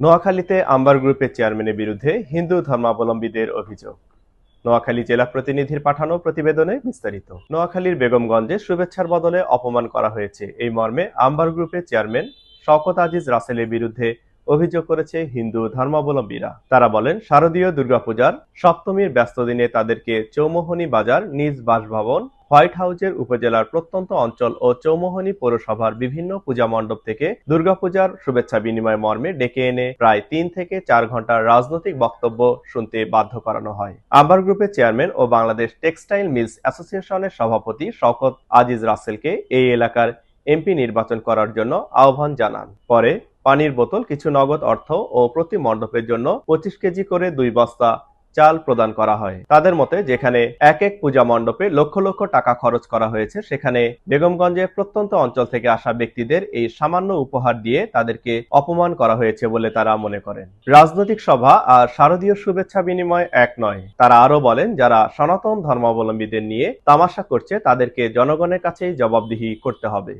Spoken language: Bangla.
নোয়াখালীতে আম্বার গ্রুপের চেয়ারম্যানের বিরুদ্ধে হিন্দু ধর্মাবলম্বীদের অভিযোগ। নোয়াখালী জেলা প্রতিনিধির পাঠানো প্রতিবেদনে বিস্তারিত। নোয়াখালীর বেগমগঞ্জে শুভেচ্ছার বদলে অপমান করা হয়েছে। এই মর্মে আম্বার গ্রুপের চেয়ারম্যান শওকত আজিজ রাসেলের বিরুদ্ধে অভিযোগ করেছে হিন্দু ধর্মাবলম্বীরা। তারা বলেন, শারদীয় দুর্গাপূজার সপ্তমীর ব্যস্ত দিনে তাদেরকে চৌমোহনী বাজার, নিজ বাসভবন হোয়াইট হাউসের উপজেলার প্রত্যন্ত অঞ্চল ও চৌমোহনী পৌরসভার বিভিন্ন পূজা মণ্ডপ থেকে দুর্গাপূজার শুভেচ্ছা বিনিময় মর্মে ডেকে এনে প্রায় তিন থেকে চার ঘণ্টার রাজনৈতিক বক্তব্য শুনতে বাধ্য করানো হয়। আম্বার গ্রুপের চেয়ারম্যান ও বাংলাদেশ টেক্সটাইল মিলস অ্যাসোসিয়েশনের সভাপতি শওকত আজিজ রাসেলকে এই এলাকার এমপি নির্বাচন করার জন্য আহ্বান জানান। পরে পানির বোতল, কিছু নগদ অর্থ ও প্রতি মণ্ডপের জন্য পঁচিশ কেজি করে দুই বস্তা চাল প্রদান করা হয়। তাদের মতে, যেখানে এক এক পূজা মণ্ডপে লক্ষ লক্ষ টাকা খরচ করা হয়েছে, সেখানে বেগমগঞ্জে প্রত্যন্ত অঞ্চল থেকে আসা ব্যক্তিদের এই সামান্য উপহার দিয়ে তাদেরকে অপমান করা হয়েছে বলে তারা মনে করেন। রাজনৈতিক সভা আর শারদীয় শুভেচ্ছা বিনিময় এক নয়। তারা আরও বলেন, যারা সনাতন ধর্মাবলম্বীদের নিয়ে তামাশা করছে, তাদেরকে জনগণের কাছেই জবাবদিহি করতে হবে।